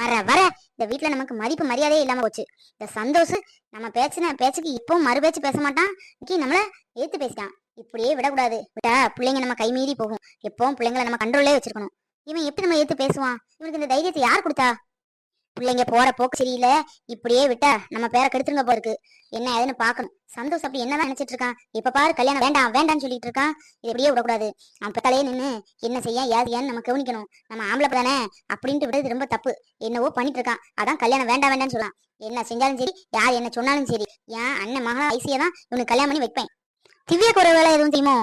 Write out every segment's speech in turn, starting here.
வர வர. இந்த வீட்டில் நமக்கு மதிப்பு மரியாதையே இல்லாம போச்சு. இந்த சந்தோஷ் நம்ம பேச்சுன பேச்சுக்கு இப்பவும் மறு பேச்சு பேச மாட்டான். இன்னைக்கு நம்மள ஏத்து பேசிட்டான். இப்படியே விடக்கூடாது. விட்டா பிள்ளைங்க நம்ம கை மீறி போகும். எப்பவும் பிள்ளைங்களை நம்ம கண்ட்ரோல்லே வச்சிருக்கணும். இவன் எப்படி நம்ம ஏத்து பேசுவான்? இவனுக்கு இந்த தைரியத்தை யார் கொடுத்தா? பிள்ளைங்க போற போக்கு சரியில்லை இப்படியே விட்டா நம்ம பேரை கெடுத்துருங்க போருக்கு என்ன ஏதுன்னு பாக்கணும். சந்தோஷ் அப்படி என்னதான் நினைச்சிட்டு இருக்கான்? இப்ப பாரு கல்யாணம் வேண்டாம் வேண்டாம்னு சொல்லிட்டு இருக்கான். இது இப்படியே விடக்கூடாது. அவன் பெத்தாலே நின்னு என்ன செய்ய ஏது ஏன்னு நம்ம கவனிக்கணும். நம்ம ஆம்பளை தானே? அப்படின்ட்டு விடுறது ரொம்ப தப்பு. என்னவோ பண்ணிட்டு இருக்கான். அதான் கல்யாணம் வேண்டாம் வேண்டாம்னு சொல்லலாம் என்ன செஞ்சாலும் சரி யார் என்ன சொன்னாலும் சரி. என் அண்ணன் மகா ஐசியை தான் இவனுக்கு கல்யாணம் பண்ணி வைப்பேன். திவ்யாக்கு ஒரு வேலை எதுவும் தெரியுமோ?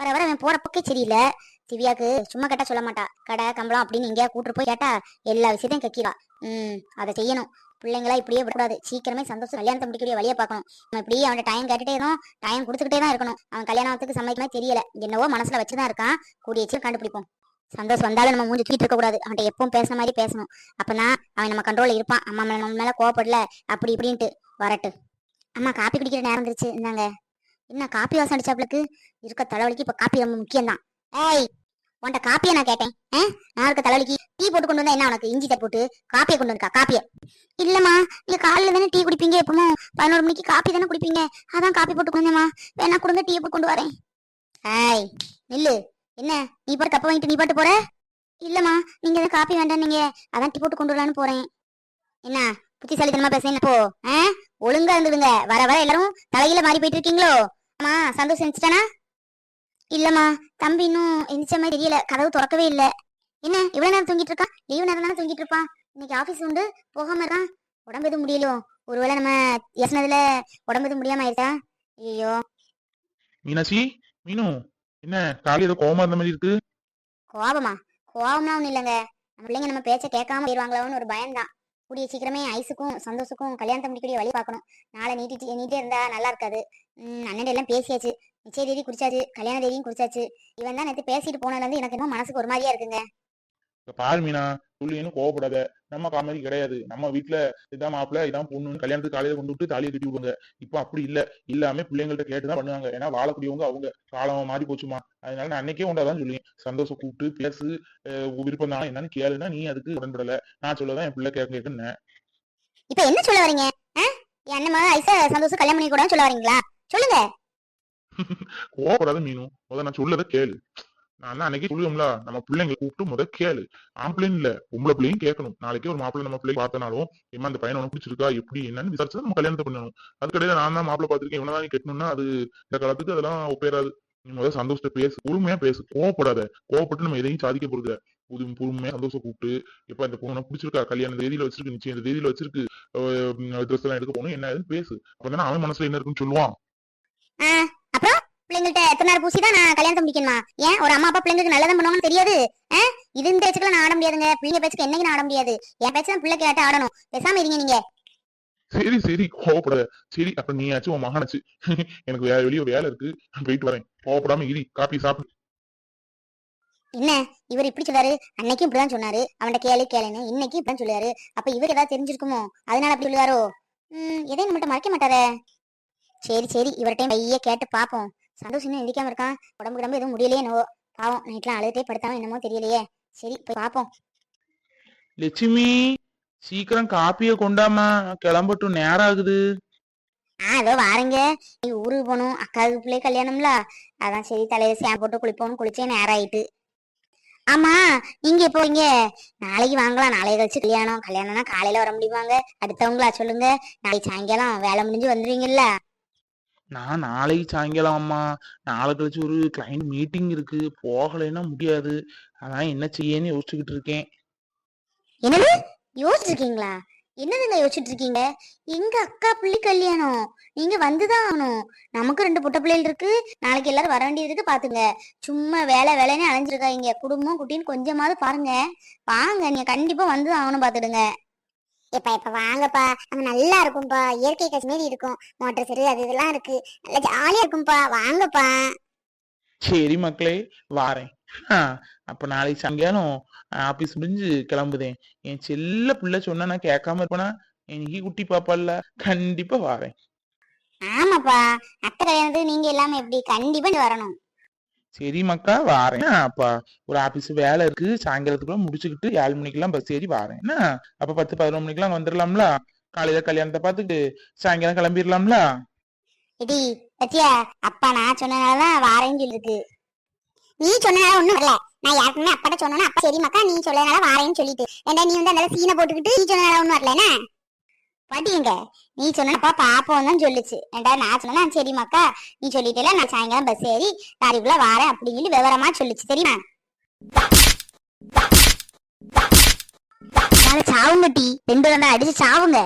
வர வர அவன் போற பக்கே சரியில்லை. திவ்யாக்கு சும்மா கேட்டா சொல்ல மாட்டா. கடை கம்பளம் அப்படின்னு எங்கேயா கூட்டு போய் கேட்டா எல்லா விஷயத்தையும் கக்கிடா ம் அதை செய்யணும். பிள்ளைங்களா இப்படியே விடக்கூடாது. சீக்கிரமே சந்தோஷம் கல்யாணத்தை முடிக்கக்கூடிய வழியை பார்க்கணும். நம்ம இப்படியே அவன் டைம் கேட்டுட்டே இருக்கணும் டைம் கொடுத்துக்கிட்டே தான் இருக்கணும். அவன் கல்யாணத்துக்கு சம்மதிக்கமே தெரியல. என்னவோ மனசுல வச்சுதான் இருக்கான். கூடிய சீக்கிரம் கண்டுபிடிப்போம். சந்தோஷம் வந்தாலும் நம்ம மூஞ்சி தூக்கிட்டு இருக்க கூடாது அவன்கிட்ட எப்பவும் பேசுன மாதிரி பேசணும். அப்பதான் அவன் நம்ம கண்ட்ரோல்ல இருப்பான். அம்மா மேல நம்ம மேல கோவப்படல. அப்படி இப்படின்ட்டு வரட்டு. அம்மா காப்பி குடிக்கிற நேரம் வந்துருச்சு. இருந்தாங்க என்ன காப்பி வாசம் அடிச்சாப்ளுக்கு இருக்க தலைவலிக்கு இப்ப காப்பி ரொம்ப முக்கியம் தான் ஏய் உன்கிட்ட காப்பியை நான் கேட்டேன். நாளுக்கு நான் தலைவலிக்கு டீ போட்டு கொண்டு வந்தா என்ன உனக்கு? இஞ்சி தட்டு போட்டு காப்பியை கொண்டு வந்தா காப்பியை. இல்லம்மா நீங்க காலையில தானே டீ குடிப்பீங்க எப்பவும்? பதினோரு மணிக்கு காப்பி தானே குடிப்பீங்க? அதான் காப்பி போட்டு கொண்டேம்மா வேணா கொடுங்க டீ போட்டு கொண்டு வரேன். ஏய் நில்லு. என்ன நீ பாட்டு கப்ப வாங்கிட்டு நீ பாட்டு போற? இல்லம்மா நீங்க எதுவும் காப்பி வேண்டாம் நீங்க. அதான் டீ போட்டு கொண்டு வரலான்னு போறேன். என்ன புத்திசாலித்தனமா பேசுறேன் போ. ஒழுங்கா இருந்துடுங்க. வர வர எல்லாரும் தலையில மாறி போயிட்டு இருக்கீங்களோ? ஆமா சந்தோஷம் எந்திரிச்சிட்டானா இல்லம்மா தம்பி இன்னும் எந்திரிச்ச மாதிரி தெரியல கதவு திறக்கவே இல்ல. என்ன இவ்வளவு நேரம் தூங்கிட்டு இருக்கான்? லீவு நேரம் தானே தூங்கிட்டு இருப்பான்? இன்னைக்கு ஆபீஸ் உண்டு போகாம இருக்கான் உடம்பு எதுவும் முடியலையோ? ஒருவேளை நம்ம ஏசினதுல உடம்பு எதுவும் முடியாம ஆயிடுச்சா? ஐயோ மீனாட்சி மீனு என்ன காலையில ஏதோ கோவமா இருந்த மாதிரி இருக்கு? கோபமா கோபம்லாம் ஒண்ணும் இல்லைங்க. நம்ம பிள்ளைங்க நம்ம பேச்ச கேட்காம போயிருவாங்களோன்னு ஒரு பயம்தான். கூடிய சீக்கிரமே ஐஸுக்கும் சந்தோஷுக்கும் கல்யாணத்தை முடிக்கக்கூடிய வழி பார்க்கணும். நாளை நீட்டிட்டு நீட்டே இருந்தா நல்லா இருக்காது. அண்ணன் எல்லாம் பேசியாச்சு. நிச்சய தேதி குடிச்சாச்சு கல்யாண தேதியும் குடிச்சாச்சு இவன் தான் நேற்று பேசிட்டு போனதுல இருந்து எனக்கு இன்னும் மனசுக்கு ஒரு மாதிரியா இருக்குங்க. பாரு மீனா துள்ளியன்னு கோவப்படாத. நம்ம காமெடி கிடையாது. நம்ம வீட்டுல இதான் மாப்பிள்ள இதான் பொண்ணுன்னு கல்யாணத்துக்கு காலையில கொண்டு விட்டு தாலியை கட்டி விடுவாங்க. இப்ப அப்படி இல்ல. எல்லாமே பிள்ளைங்கள்ட்ட கேட்டுதான் பண்ணுவாங்க. ஏன்னா வாழக்கூடியவங்க அவங்க. காலம் மாறி போச்சுமா. அதனால நான் அன்னைக்கே உண்டாதான் சொல்லுவேன் சந்தோஷம் கூப்பிட்டு பேசு. விருப்பம் தானே. என்னன்னு கேளுனா நீ அதுக்கு உடன்படல. நான் சொல்லதான் என் பிள்ளை கேட்க கேட்குன்னு இப்ப என்ன சொல்ல வரீங்க? என் அண்ணன் ஐசா சந்தோஷம் கல்யாணம் பண்ணி கூட சொல்ல வரீங்களா சொல்லுங்க. கோவப்படாத மீனும் முத நான் சொல்லத கேளு. நான் அன்னைக்கு சொல்லுவோம்ல நம்ம பிள்ளைங்களை கூப்பிட்டு முத கேளு. ஆம்பளைன்னு இல்ல பொம்பளை பிள்ளையும் கேட்கணும். நாளைக்கே ஒரு மாப்பிள்ளை நம்ம பிள்ளைக்கு பார்த்தனாலும் ஏமா அந்த பையனை உனக்கு பிடிச்சிருக்கா? எப்படி என்னன்னு விசாரிச்சு நம்ம கல்யாணத்தை பண்ணணும். அது கிடையாது நான் தான் மாப்பிள்ளை பார்த்திருக்கேன். இவனதான் கட்டணும்னா அது இந்த காலத்துக்கு அதெல்லாம் ஒப்பேறாது. நீ முதல்ல சந்தோஷத்தை பேசு. பொறுமையா பேசு. கோவப்படாத. கோவப்பட்டு நம்ம எதையும் சாதிக்க போறது புது பொறுமையா சந்தோஷம் கூப்பிட்டு எப்ப இந்த பொண்ணு பிடிச்சிருக்கா? கல்யாணம் தேதியில வச்சிருக்கு நிச்சயம். இந்த தேதியில வச்சிருக்கு. ட்ரெஸ் எல்லாம் எடுக்க போகணும் என்ன பேசு. அப்பதானே அவன் மனசுல என்ன இருக்குன்னு சொல்லுவான். பிள்ளைங்கள்ட்ட எத்தனை நேரம் பூசி தான் நான் கல்யாணத்தை முடிக்கணுமா? ஏன்? ஒரு அம்மா அப்பா பிள்ளைங்களுக்கு நல்லதான் பண்ணுவாங்கன்னு தெரியாது? இது இந்த பேச்சுக்கெல்லாம் நான் ஆட முடியாதுங்க. பிள்ளைங்க பேச்சுக்கு என்னைக்கு நான் ஆட முடியாது? என் பேச்சு தான் பிள்ளை கேட்டு ஆடணும். பேசாம இருங்க நீங்க. சரி சரி கோவப்படாத. சரி அப்ப நீயாச்சும் உன் மகனாச்சு எனக்கு வேற வெளியே வேலை இருக்கு. போயிட்டு வரேன். கோவப்படாம இரி. காப்பி சாப்பிடு. என்ன? இவர் இப்படி சொல்றாரு. அன்னைக்கும் இப்படிதான் சொன்னாரு. அவன்கிட்ட கேளு கேளுன்னு. இன்னைக்கும் இப்படிதான் சொல்லுவாரு. அப்ப இவர் ஏதாவது தெரிஞ்சிருக்குமோ? அதனால அப்படி சொல்லுவாரோ? எதையும் நம்மகிட்ட மறைக்க மாட்டாரே. சரி சரி. இவர்கிட்ட பைய கேட்டு பாப்போம். சந்தோஷம் இன்னும் எந்திரிக்காம இருக்கான் உடம்பு கிடம்பு எதுவும் முடியலையே என்னவோ? பாவம் நைட்லாம் அழுதுட்டே படுத்தாம என்னமோ தெரியலையே. சரி போய் பாப்போம். லட்சுமி சீக்கிரம் காப்பிய கொண்டாமா? கிளம்பட்டும் நேரம் ஆகுது. ஆ அதோ வாருங்க. நீ ஊருக்கு போகணும். அக்காவுக்கு பிள்ளை கல்யாணம்ல? அதான் சரி தலையில சேம் போட்டு குளிப்போம்னு குளிச்சே நேரம் ஆயிட்டு. ஆமா நீங்க எப்போ இங்க நாளைக்கு வாங்கலாம். நாளைய கழிச்சு கல்யாணம். கல்யாணம்னா காலையில வர முடியுமாங்க? அடுத்தவங்களா சொல்லுங்க. நாளைக்கு சாயங்காலம் வேலை முடிஞ்சு வந்துருவீங்கல்ல? நான் நாளைக்கு சாயங்காலம் அம்மா நாளை கழிச்சு ஒரு கிளைண்ட் மீட்டிங் இருக்கு போகலைன்னா முடியாது. அதான் என்ன செய்யன்னு யோசிச்சுக்கிட்டு இருக்கேன். என்னது? யோசிச்சிருக்கீங்களா? என்னதுங்க யோசிச்சுட்டு இருக்கீங்க? எங்க அக்கா பிள்ளை கல்யாணம். நீங்க வந்துதான் ஆகணும். நமக்கு ரெண்டு புட்ட பிள்ளைகள் இருக்கு. நாளைக்கு எல்லாரும் வர வேண்டியது இருக்கு பாத்துங்க. சும்மா வேலை வேலைன்னு அலைஞ்சிருக்காங்க குடும்பம் குட்டின்னு கொஞ்சமாவது பாருங்க. வாங்க நீங்க கண்டிப்பா வந்து ஆகணும் பாத்துடுங்க. இப்ப இப்ப வாங்கப்பா. அங்க நல்லா இருக்கும்பா. இயற்கை காஷ்மீரி இருக்கும். மோட்டர் சரி அது இதெல்லாம் இருக்கு. நல்லா ஜாலியா இருக்கும்பா. வாங்கப்பா. சரி மக்களே வாரேன். அப்ப நாளைக்கு சாயங்காலம் ஆபீஸ் முடிஞ்சு கிளம்புதேன். என் செல்ல பிள்ளை சொன்னா நான் கேட்காம இருப்பேனா? எனக்கு குட்டி பாப்பால கண்டிப்பா வாரேன். ஆமாப்பா. அத்தை கல்யாணத்துக்கு நீங்க எல்லாமே எப்படி? கண்டிப்பா வரணும். சரி மக்கா வாரேன். அப்ப ஒரு ஆபீஸ் வேலை இருக்கு. சாயங்காலத்துக்குள்ள முடிச்சுக்கிட்டு ஏழு மணிக்கெல்லாம் பஸ் ஏறி வாரேன். என்ன அப்ப பத்து பதினொரு மணிக்கெல்லாம் வந்துடலாம்ல காலையில கல்யாணத்தை பார்த்துட்டு சாயங்காலம் கிளம்பிடலாம்ல இடி பத்தியா அப்பா நான் சொன்னனாலதான் வாரேன்னு சொல்லிருக்கு நீ சொன்னனால ஒண்ணும் வரல. நான் யாருக்குமே அப்பாட்ட சொன்னா அப்பா சரி மக்கா நீ சொல்லனால வாரேன்னு சொல்லிட்டு. ஏன்னா நீ வந்து அந்த சீனை போட்டுக்கிட்டு நீ சொன்னனால ஒண்ணும் வரல என்ன? படியுங்க நீ சொன்ன அப்பா பாப்போம் தான் சொல்லுச்சு. ஏண்டா நான் சொன்னா சரி மக்கா நீ சொல்லிட்டேல நான் சாயங்காலம் பஸ் ஏறி தாரிக்குள்ள வாரேன் அப்படின்னு சொல்லி விவரமா சொல்லுச்சு தெரியுமா? நாளை சாவுங்க டி. ரெண்டு அடிச்சு சாவுங்க.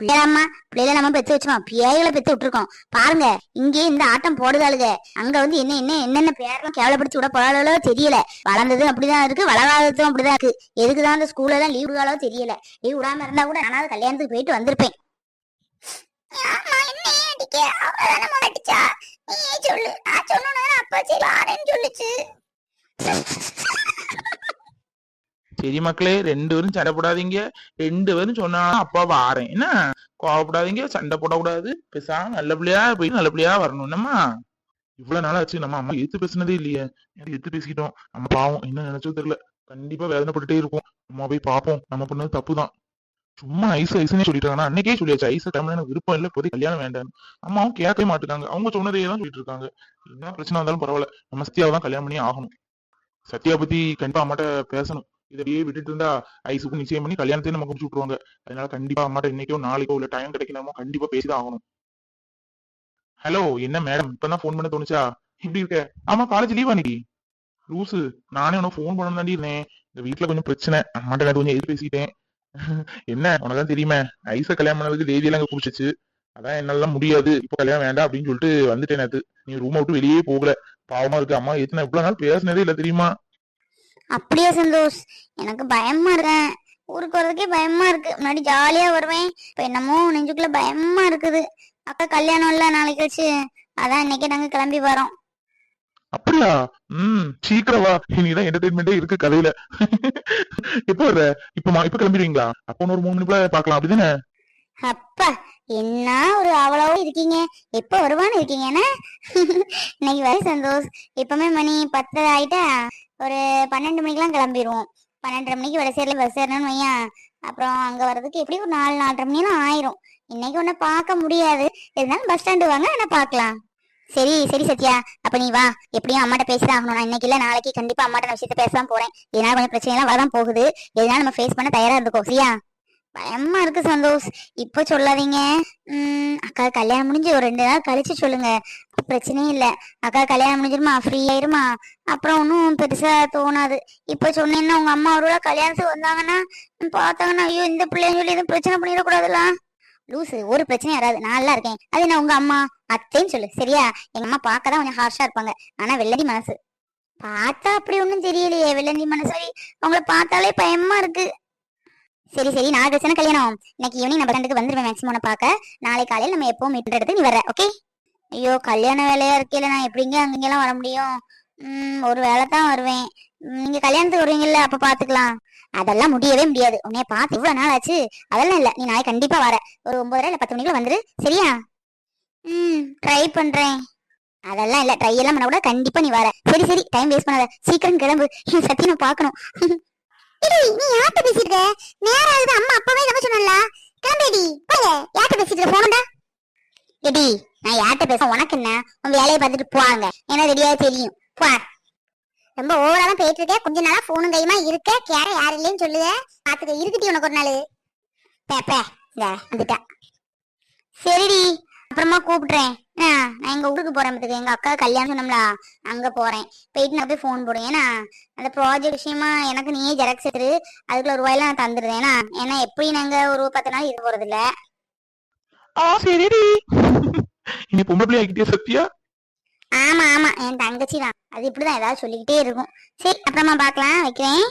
பிள்ளைலாமா பிள்ளைல நம்ம பெத்து வச்சோம் பிள்ளைகளை பெத்து விட்டுருக்கோம். பாருங்க இங்கே இந்த ஆட்டம் போடுதாளுங்க அங்க வந்து என்ன என்ன என்னென்ன பேரெல்லாம் கேவலப்படுத்தி விட போறாளோ தெரியல. வளர்ந்ததும் அப்படிதான் இருக்கு வளராததும் அப்படிதான் இருக்கு. எதுக்குதான் அந்த ஸ்கூல்ல எல்லாம் லீவ் விடாலோ தெரியல. லீவ் விடாம இருந்தா கூட நானாவது கல்யாணத்துக்கு போயிட்டு வந்திருப்பேன். சொல்லு. நான் அப்பா சரி வாரேன்னு சொல்லுச்சு. சரி மக்களே ரெண்டு பேரும் சண்டை போடாதீங்க. ரெண்டு பேரும் சொன்னாலும் அப்பா வாரேன். என்ன? கோவப்படாதீங்க சண்டை போடக்கூடாது. பேசாம நல்லபடியா போய் நல்லபடியா வரணும். என்னம்மா? இவ்வளவு நாள் ஆச்சு நம்ம அம்மா எடுத்து பேசினதே இல்லையே. எடுத்து பேசிக்கிட்டோம்? நம்ம பாவம் என்ன நினைச்சோ தெரியல. கண்டிப்பா வேதனைப்பட்டுட்டே இருக்கும். அம்மா போய் பாப்போம் நம்ம பண்ணது தப்பு தான் சும்மா ஐஸ் ஐஸ்னே இருக்காங்க. அன்னைக்கே சொல்லியாச்சு ஐஸ் தமிழ் எனக்கு விருப்பம் இல்லை. போய் கல்யாணம் வேண்டாம் அம்மாவும் கேட்கவே மாட்டுக்காங்க அவங்க சொன்னதே தான் சொல்லிட்டு இருக்காங்க. என்ன பிரச்சனை வந்தாலும் பரவாயில்ல. நம்ம சத்யாவை தான் கல்யாணம் பண்ணி ஆகணும். சத்யா பத்தி கண்டிப்பா அம்மாட்ட பேசணும். இதையே விட்டுட்டு இருந்தா ஐசுக்கு நிச்சயம் பண்ணி கல்யாணத்தையும் நம்ம முடிச்சு விட்டுருவாங்க. அதனால கண்டிப்பா அம்மாட்ட இன்னைக்கோ நாளைக்கோ இல்ல டைம் கிடைக்கணுமோ கண்டிப்பா பேசிதான் ஆகணும். ஹலோ என்ன மேடம் இப்பதான் ஃபோன் பண்ண தோணுச்சா? இப்படி இருக்க? ஆமா காலேஜ் லீவ் அன்னைக்கு லூசு. நானே உனக்கு ஃபோன் பண்ண தாண்டி இருந்தேன். இந்த வீட்ல கொஞ்சம் பிரச்சனை. அம்மாட்ட நான் கொஞ்சம் எதிர்த்து பேசிட்டேன் என்ன உனக்கு தெரியுமே. ஐச கல்யாணம் பண்ணதுக்கு தேதி எல்லாம் குடிச்சிச்சு அதான் என்னால முடியாது. இப்ப கல்யாணம் வேண்டாம் அப்படின்னு சொல்லிட்டு வந்துட்டேன் நேத்து. நீ ரூம் விட்டு வெளியே போகல. பாவமா இருக்கு. அம்மா எத்தனை இவ்வளவு நாள் பேசினதே இல்ல தெரியுமா? அப்படியே சந்தோஷ். எனக்கு பயமா இருக்கேன் ஊருக்கு வர்றதுக்கே பயமா இருக்கு. முன்னாடி ஜாலியா வருவேன். இப்ப என்னமோ நெஞ்சுக்குள்ள பயமா இருக்குது. அக்கா கல்யாணம் இல்ல நாளைக்கு கழிச்சு அதான் இன்னைக்கு நாங்க கிளம்பி வரோம். அப்படியா? ம் சீக்கிரம் வா. இனிதான் என்டர்டைன்மெண்டே இருக்கு கதையில. எப்போ வர்ற? இப்ப இப்ப கிளம்பிடுவீங்களா? அப்போ ஒரு மூணு மணிக்குள்ள பாக்கலாம். அப்படிதானே? அப்பா என்ன ஒரு அவ்வளவு இருக்கீங்க? எப்ப வருவான்னு இருக்கீங்கன்னா இன்னைக்கு வர சந்தோஷ். எப்பவுமே மணி பத்து ஆயிட்டா? ஒரு பன்னெண்டு மணிக்கெல்லாம் கிளம்பிடுவோம் பன்னெண்டரை மணிக்கு வடசேரில பஸ் ஏறணும்னு வையன் அப்புறம் அங்க வர்றதுக்கு எப்படி ஒரு நாலு நாலரை மணி எல்லாம் ஆயிரும். இன்னைக்கு ஒன்னும் பார்க்க முடியாது. இருந்தாலும் பஸ் ஸ்டாண்டு வாங்க என்ன பார்க்கலாம். சரி சரி சத்யா. அப்ப நீ வா. எப்படியும் அம்மாட்ட பேசிதான் ஆகணும். நான் இன்னைக்கு இல்ல நாளைக்கு கண்டிப்பா அம்மாட்ட நான் விஷயத்த பேசலாம் போறேன். இதனால கொஞ்சம் பிரச்சனை எல்லாம் வரதான் போகுது. இதனால நம்ம ஃபேஸ் பண்ண தயாரா இருந்துக்கோ சரியா? பயமா இருக்கு சந்தோஷ். இப்போ சொல்லாதீங்க. உம் அக்கா கல்யாணம் முடிஞ்சு ஒரு ரெண்டு நாள் கழிச்சு சொல்லுங்க. பிரச்சனையே இல்ல. அக்கா கல்யாணம் முடிஞ்சிருமா? ஃப்ரீ ஆயிருமா? அப்புறம் ஒன்றும் பெருசா தோணாது. இப்போ சொன்னேன்னா உங்க அம்மா அவரோட கல்யாணத்துக்கு வந்தாங்கன்னா பார்த்தாங்கன்னா ஐயோ இந்த பிள்ளைன்னு சொல்லி எதுவும் பிரச்சனை பண்ணிடக்கூடாதுல்ல? லூசு ஒரு பிரச்சனையும் வராது. நான் நல்லா இருக்கேன். அது என்ன உங்க அம்மா? அத்தைன்னு சொல்லு. சரியா? எங்க அம்மா பார்க்கதான் கொஞ்சம் ஹார்ஷா இருப்பாங்க. ஆனா வெள்ளடி மனசு. பார்த்தா அப்படி ஒன்றும் தெரியலையே. வெள்ளந்தி மனசு. அவங்கள பார்த்தாலே பயமா இருக்கு. சரி சரி. நாலு பிரச்சனை கல்யாணம்? இன்னைக்கு ஈவினிங் நம்ம ரெண்டுக்கு வந்துருவேன் மேக்ஸிமம் உன்னை பார்க்க. நாளை காலையில் நம்ம எப்பவும் மீட் எடுத்து நீ வர ஓகே ஐயோ கல்யாண வேலையா இருக்கையில நான் எப்படிங்க அங்கெல்லாம் வர முடியும்? ம் ஒரு வேலை தான் வருவேன். நீங்க கல்யாணத்துக்கு வருவீங்கல்ல அப்ப பாத்துக்கலாம். அதெல்லாம் முடியவே முடியாது. உன்னைய பார்த்து இவ்வளவு நாள் ஆச்சு. அதெல்லாம் இல்ல. நீ நாளைக்கு கண்டிப்பா வர. ஒரு ஒன்பதரை இல்ல பத்து மணிக்குள்ள வந்துரு. சரியா? ம் ட்ரை பண்றேன். அதெல்லாம் இல்ல. ட்ரை எல்லாம் பண்ண கூட கண்டிப்பா நீ வர. சரி சரி. டைம் வேஸ்ட் பண்ணாத. சீக்கிரம் கிளம்பு. சத்தியமா நான் பாக்கணும் நீ யார்கிட்ட பேசிட்டு நேரம் ஆகுது அம்மா அப்பவே நம்ம சொன்னல கிளம்பேடி போங்க. யார்கிட்ட பேசிட்டு போனடா எடி நான் யார்கிட்ட பேச உனக்கு என்ன? உன் வேலையை பார்த்துட்டு போவாங்க ஏன்னா ரெடியாக தெரியும். போ. ரொம்ப ஓவரா தான் போயிட்டு இருக்கேன் கொஞ்ச நாளா போனும் கையுமா இருக்க. கேர யார் இல்லைன்னு சொல்லுங்க பாத்துக்க இருக்குட்டி உனக்கு ஒரு நாள். பேப்ப இந்த வந்துட்டா. சரிடி. அப்புறமா கூப்பிடுறேன். நான் எங்க ஊருக்கு போறேன் பாத்துக்க. எங்க அக்கா கல்யாணம் சொன்னோம்ல அங்க போறேன். போயிட்டு நான் போய் ஃபோன் போடுவேன் ஏன்னா அந்த ப்ராஜெக்ட் விஷயமா எனக்கு நீயே ஜெராக்ஸ் எடுத்துரு அதுக்குள்ள ஒரு ரூபாயில நான் தந்துடுறேன் ஏன்னா ஏன்னா எப்படி நாங்க ஒரு பத்து நாள் இருக்க போறது இல்ல ஆ சரிடி. இனி பொம்பளை பிள்ளை ஆகிட்டே சத்யா ஆமா ஆமா. என் தங்கச்சி தான் அது இப்படிதான் ஏதாவது சொல்லிக்கிட்டே இருக்கும். சரி அப்புறமா பார்க்கலாம். வைக்கிறேன்.